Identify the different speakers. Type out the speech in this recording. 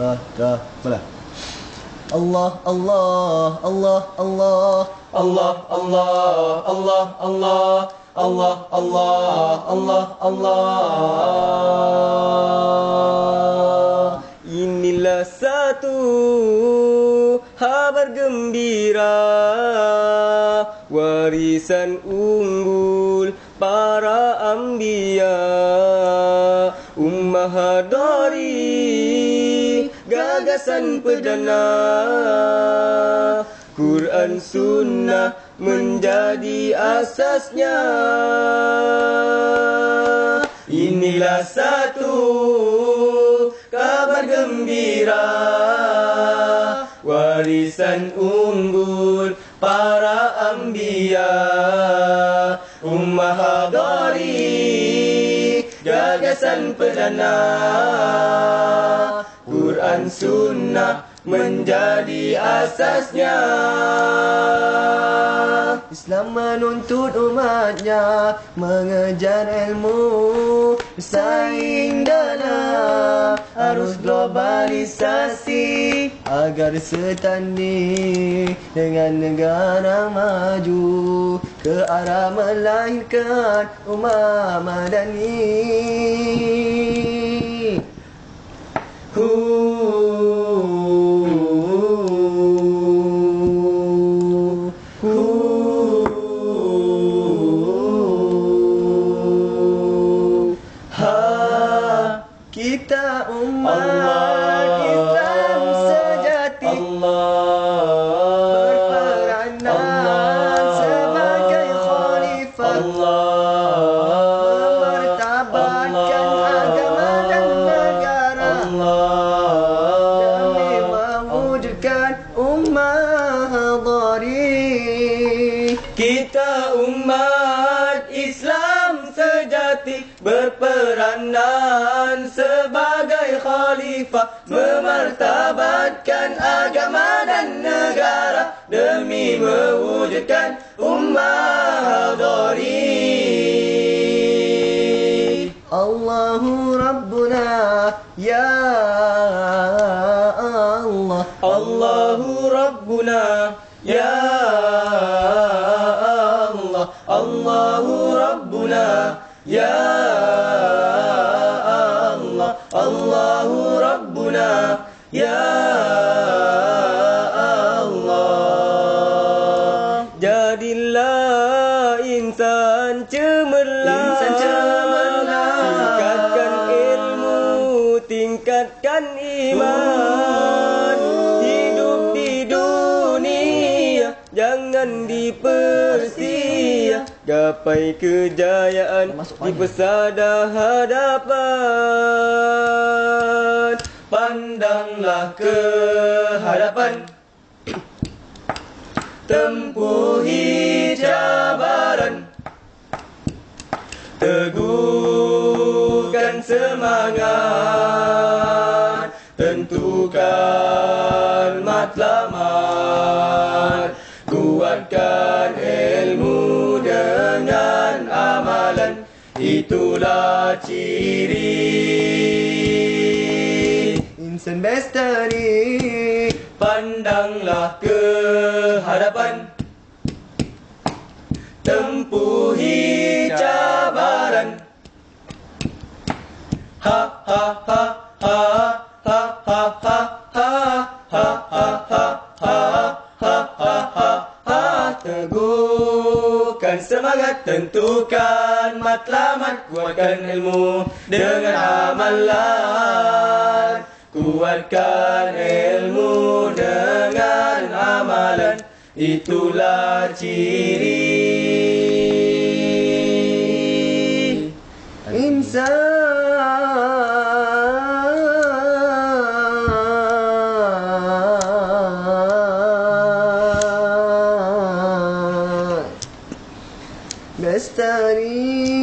Speaker 1: ha ta mana Allah Allah Allah Allah.
Speaker 2: Allah Allah Allah Allah. Allah Allah Allah Allah. Inilah satu kabar gembira. Warisan unggul para ambia Ummah dari gagasan perdana. Quran Sunnah menjadi asasnya. Inilah satu kabar gembira. Warisan unggul para ambia Ummah dari gagasan perdana Quran Sunnah menjadi asasnya
Speaker 1: Islam menuntut umatnya mengejar ilmu bersaing dalam arus globalisasi agar setanding dengan negara maju ke arah melahirkan umat madani. kita umat
Speaker 2: Allah. Kita umat Islam sejati berperanan sebagai khalifah memartabatkan agama dan negara demi mewujudkan ummah hadari.
Speaker 1: Allahu Rabbuna Ya Allah
Speaker 2: Allahu Rabbuna Ya Allah Allahu Rabbuna Ya Allah. Allahu Rabbuna Ya Allah Gapai kejayaan Di pesada hadapan Pandanglah ke hadapan. Tempuhi cabaran. Teguhkan semangat. Tentukan matlamat Itulah ciri
Speaker 1: Insan bestari
Speaker 2: Pandanglah ke hadapan Tempuhi cabaran Ha ha ha ha ha ha ha ha ha ha ha ha ha ha ha ha Teguhkan semangat Tentukan matlamat Kuatkan ilmu dengan amalan Kuatkan ilmu dengan amalan Itulah ciri
Speaker 1: estaria.